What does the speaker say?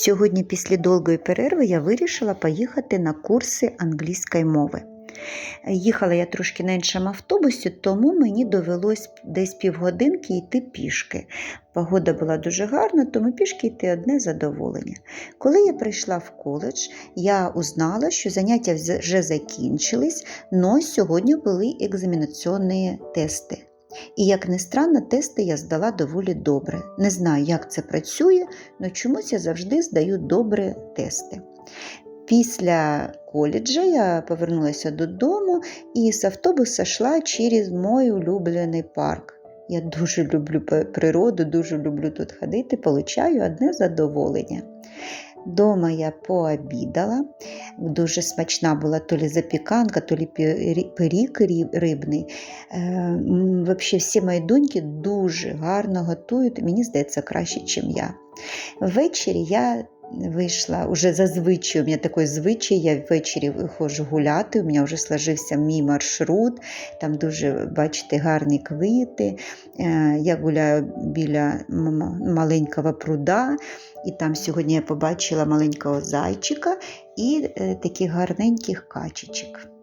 Сьогодні, після довгої перерви, я вирішила поїхати на курси англійської мови. Їхала я трошки на іншому автобусі, тому мені довелось десь півгодинки йти пішки. Погода була дуже гарна, тому пішки йти одне задоволення. Коли я прийшла в коледж, я узнала, що заняття вже закінчились, але сьогодні були екзаменаційні тести. І, як не странно, тести я здала доволі добре. Не знаю, як це працює, але чомусь я завжди здаю добре тести. Після коледжа я повернулася додому і з автобуса йшла через мій улюблений парк. Я дуже люблю природу, дуже люблю тут ходити, получаю одне задоволення. Дома я пообідала, дуже смачна була то лі запіканка, то лі пиріг рибний. Е, Взагалі всі мої доньки дуже гарно готують, мені здається, краще, ніж я. Ввечері я вийшла уже зазвичай, у мене такий звичай, я ввечері виходжу гуляти, у мене вже сложився мій маршрут, там дуже, бачите, гарні квіти. Е, Я гуляю біля маленького пруда, і там сьогодні я побачила маленького зайчика і таких гарненьких качечок.